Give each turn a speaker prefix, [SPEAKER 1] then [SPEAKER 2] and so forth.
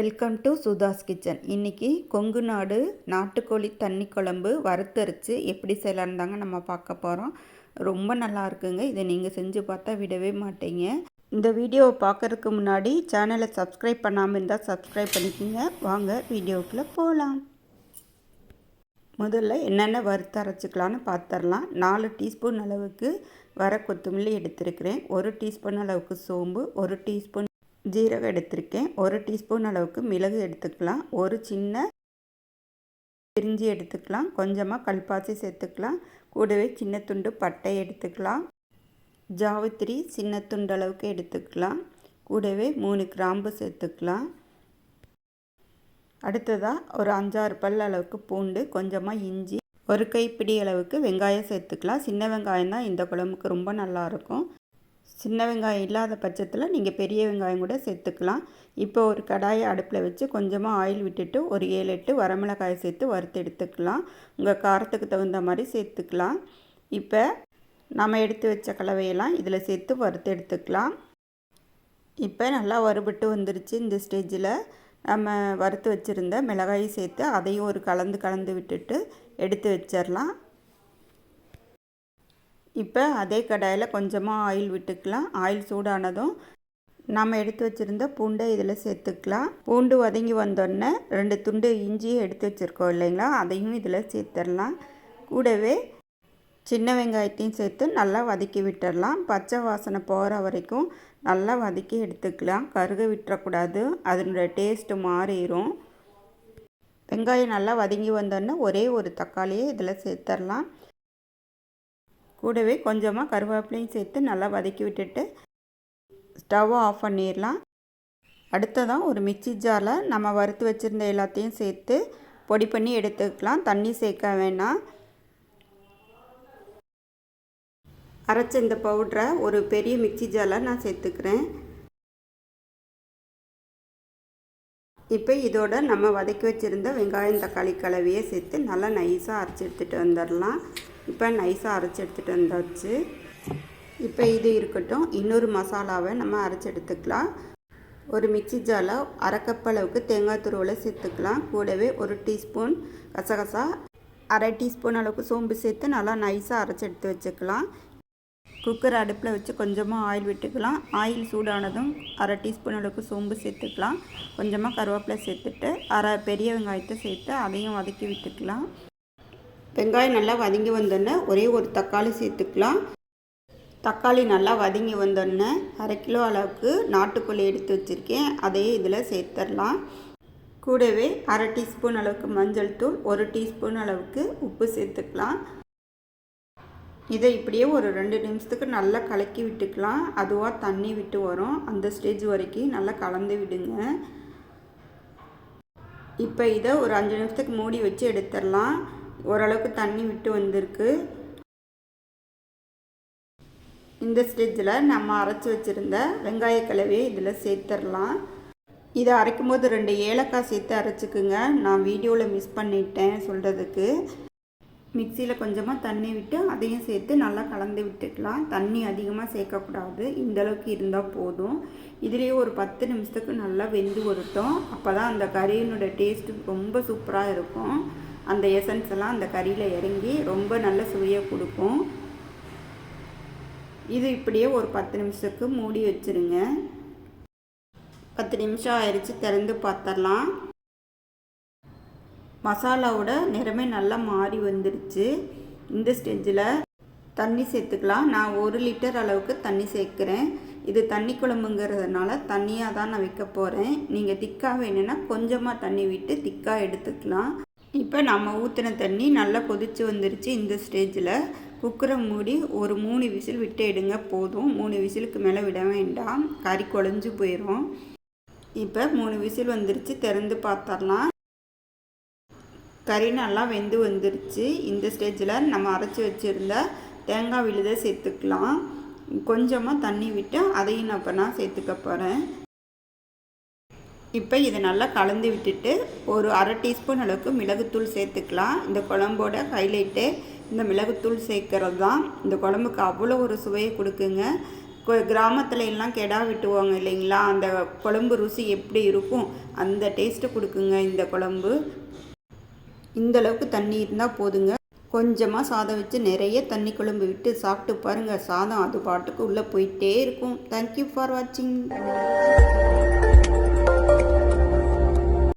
[SPEAKER 1] Welcome to Sudha's kitchen. இன்றைக்கி கொங்கு நாடு நாட்டுக்கோழி தண்ணி குழம்பு வறுத்தரைச்சு எப்படி செய்யலான்னு தாங்க நம்ம பார்க்க போகிறோம் ரொம்ப நல்லா இருக்குங்க. இதை நீங்கள் செஞ்சு பார்த்தா விடவே மாட்டீங்க. இந்த வீடியோவை பார்க்கறதுக்கு முன்னாடி சேனலை சப்ஸ்கிரைப் பண்ணாமல் இருந்தால் சப்ஸ்கிரைப் பண்ணிக்கோங்க. வாங்க வீடியோக்குள்ளே போகலாம் முதல்ல என்னென்ன வறுத்து அரைச்சிக்கலான்னு பார்த்துடலாம் நாலு டீஸ்பூன் அளவுக்கு வர கொத்தமல்லி எடுத்திருக்கிறேன். ஒரு டீஸ்பூன் அளவுக்கு சோம்பு ஒரு டீஸ்பூன் ஜீரகம் எடுத்திருக்கேன். ஒரு டீஸ்பூன் அளவுக்கு மிளகு எடுத்துக்கலாம். ஒரு சின்ன பிரிஞ்சி எடுத்துக்கலாம். கொஞ்சமாக கல்பாசி சேர்த்துக்கலாம். கூடவே சின்ன துண்டு பட்டை எடுத்துக்கலாம். ஜாவித்திரி சின்ன துண்டு அளவுக்கு எடுத்துக்கலாம். கூடவே மூணு கிராம்பு சேர்த்துக்கலாம். அடுத்ததாக ஒரு அஞ்சாறு பல் அளவுக்கு பூண்டு கொஞ்சமாக இஞ்சி. ஒரு கைப்பிடி அளவுக்கு வெங்காயம் சேர்த்துக்கலாம். சின்ன வெங்காயம் தான் இந்த குழம்புக்கு ரொம்ப நல்லாயிருக்கும் சின்ன வெங்காயம் இல்லாத பட்சத்தில் நீங்கள் பெரிய வெங்காயம் கூட சேர்த்துக்கலாம். இப்போ ஒரு கடாயை அடுப்பில் வச்சு கொஞ்சமாக ஆயில் விட்டுட்டு ஒரு ஏழு எட்டு வரமிளகாயை சேர்த்து வறுத்து எடுத்துக்கலாம். உங்கள் காரத்துக்கு தகுந்த மாதிரி சேர்த்துக்கலாம். இப்போ நம்ம எடுத்து வச்ச கலவையெல்லாம் இதில் சேர்த்து வறுத்து எடுத்துக்கலாம். இப்போ நல்லா வறுபட்டு வந்துருச்சு இந்த ஸ்டேஜில். நம்ம வறுத்து வச்சுருந்த மிளகாயை சேர்த்து அதையும் ஒரு கலந்து கலந்து விட்டுட்டு எடுத்து வச்சிடலாம் இப்போ அதே கடாயில் கொஞ்சமாக ஆயில் விட்டுக்கலாம். ஆயில் சூடானதும் நம்ம எடுத்து வச்சுருந்த பூண்டை இதில் சேர்த்துக்கலாம். பூண்டு வதங்கி வந்தோடனே ரெண்டு துண்டு இஞ்சியும் எடுத்து வச்சுருக்கோம் இல்லைங்களா? அதையும் இதில் சேர்த்துடலாம். கூடவே சின்ன வெங்காயத்தையும் சேர்த்து நல்லா வதக்கி விட்டுடலாம். பச்சை வாசனை போகிற வரைக்கும் நல்லா வதக்கி எடுத்துக்கலாம். கருக விட்டுறக்கூடாது. அதனோட டேஸ்ட்டு மாறிடும். வெங்காயம் நல்லா வதங்கி வந்தோடனே ஒரே ஒரு தக்காளியை இதில் சேர்த்துடலாம். கூடவே கொஞ்சமாக கருவேப்பிலையும் சேர்த்து நல்லா வதக்கி விட்டுட்டு ஸ்டவ்வை ஆஃப் பண்ணிடலாம். அடுத்ததான் ஒரு மிக்சி ஜாரில் நம்ம வறுத்து வச்சுருந்த எல்லாத்தையும் சேர்த்து பொடி பண்ணி எடுத்துக்கலாம். தண்ணி சேர்க்க வேணாம். அரைச்ச இந்த பவுட்ரை ஒரு பெரிய மிக்சி ஜாரில் நான் சேர்த்துக்கிறேன். இப்போ இதோட நம்ம வதக்கி வச்சுருந்த வெங்காயம் தக்காளி கலவையை சேர்த்து நல்லா நைஸாக அரைச்சி எடுத்துகிட்டு வந்துடலாம். இப்போ நைஸாக அரைச்சி எடுத்துகிட்டு வந்தாச்சு. இப்போ இது இருக்கட்டும். இன்னொரு மசாலாவை நம்ம அரைச்சி எடுத்துக்கலாம். ஒரு மிக்சி ஜாரில் அரைக்கப்பளவுக்கு தேங்காய் துருவலை சேர்த்துக்கலாம். கூடவே ஒரு டீஸ்பூன் கசகசா அரை டீஸ்பூன் அளவுக்கு சோம்பு சேர்த்து நல்லா நைஸாக அரைச்சி எடுத்து வச்சுக்கலாம். குக்கர் அடுப்பில் வச்சு கொஞ்சமாக ஆயில் விட்டுக்கலாம். ஆயில் சூடானதும் அரை டீஸ்பூன் அளவுக்கு சோம்பு சேர்த்துக்கலாம். கொஞ்சமாக கருவேப்பிலை சேர்த்துட்டு அரை பெரிய வெங்காயத்தை சேர்த்து அதையும் வதக்கி விட்டுக்கலாம். வெங்காயம் நல்லா வதங்கி வந்தோடனே ஒரே ஒரு தக்காளி சேர்த்துக்கலாம். தக்காளி நல்லா வதங்கி வந்தோடனே அரை கிலோ அளவுக்கு நாட்டுக்கோழி எடுத்து வச்சுருக்கேன். அதையே இதில் சேர்த்துடலாம். கூடவே அரை டீஸ்பூன் அளவுக்கு மஞ்சள் தூள் ஒரு டீஸ்பூன் அளவுக்கு உப்பு சேர்த்துக்கலாம். இதை இப்படியே ஒரு ரெண்டு நிமிஷத்துக்கு நல்லா கலக்கி விட்டுக்கலாம். அதுவாக தண்ணி விட்டு வரும். அந்த ஸ்டேஜ் வரைக்கும் நல்லா கலந்து விடுங்க. இப்போ இதை ஒரு அஞ்சு நிமிஷத்துக்கு மூடி வச்சு எடுத்துடலாம். ஓரளவுக்கு தண்ணி விட்டு வந்திருக்கு. இந்த ஸ்டேஜில் நம்ம அரைச்சி வச்சுருந்த வெங்காய கலவையை இதில் சேர்த்துடலாம் இதை அரைக்கும் போது ரெண்டு ஏலக்காய் சேர்த்து அரைச்சிக்குங்க. நான் வீடியோவில் மிஸ் பண்ணிட்டேன் சொல்கிறதுக்கு மிக்சியில் கொஞ்சமாக தண்ணி விட்டு அதையும் சேர்த்து நல்லா கலந்து விட்டுக்கலாம். தண்ணி அதிகமாக சேர்க்கக்கூடாது. இந்தளவுக்கு இருந்தால் போதும். இதுலேயே ஒரு பத்து நிமிஷத்துக்கு நல்லா வெந்து வரட்டும். அப்போ தான் அந்த கறியினோட டேஸ்ட்டு ரொம்ப சூப்பராக இருக்கும். அந்த எசன்ஸ் எல்லாம் அந்த கறியில் இறங்கி ரொம்ப நல்ல சுவையை கொடுக்கும். இது இப்படியே ஒரு பத்து நிமிஷத்துக்கு மூடி வச்சுருங்க. பத்து நிமிஷம் ஆயிடுச்சு திறந்து பார்த்துடலாம் மசாலாவோட நிறமே நல்லா மாறி வந்துடுச்சு இந்த ஸ்டேஜில் தண்ணி சேர்த்துக்கலாம். நான் ஒரு லிட்டர் அளவுக்கு தண்ணி சேர்க்குறேன். இது தண்ணி குழம்புங்கிறதுனால தண்ணியாக தான் நான் வைக்க போகிறேன் நீங்கள் திக்காக வேணும்னா கொஞ்சமாக தண்ணி விட்டு திக்காக எடுத்துக்கலாம். இப்போ நம்ம ஊற்றின தண்ணி நல்லா கொதித்து வந்துருச்சு இந்த ஸ்டேஜில். குக்கரை மூடி ஒரு மூணு விசில் விட்டு எடுங்க போதும். மூணு விசிலுக்கு மேலே விட வேண்டாம். கறி குழஞ்சு போயிடும் இப்போ மூணு விசில் வந்துருச்சு திறந்து பார்த்தரலாம் கறி நல்லா வெந்து வந்துருச்சு. இந்த ஸ்டேஜில் நம்ம அரைச்சி வச்சுருந்த தேங்காய் விழுதை சேர்த்துக்கலாம். கொஞ்சமாக தண்ணி விட்டு அதையும் நான் இப்போ நான் சேர்த்துக்க போகிறேன் இப்போ இதை நல்லா கலந்து விட்டுட்டு ஒரு அரை டீஸ்பூன் அளவுக்கு மிளகுத்தூள் சேர்த்துக்கலாம். இந்த குழம்போட ஹைலைட்டு இந்த மிளகுத்தூள் சேர்க்கறது தான். இந்த குழம்புக்கு அவ்வளோ ஒரு சுவையை கொடுக்குங்க. கொ- கிராமத்துல எல்லாம் கெடா விட்டுவாங்க இல்லைங்களா? அந்த குழம்பு ருசி எப்படி இருக்கும்? அந்த டேஸ்ட்டு கொடுக்குங்க இந்த குழம்பு. இந்த அளவுக்கு தண்ணி இருந்தால் போதுங்க. கொஞ்சமாக சாதம் வச்சு நிறைய தண்ணி குழம்பு விட்டு சாப்பிட்டு பாருங்கள் சாதம் அது பாட்டுக்கு உள்ளே போயிட்டே இருக்கும். தேங்க்யூ ஃபார் வாட்சிங்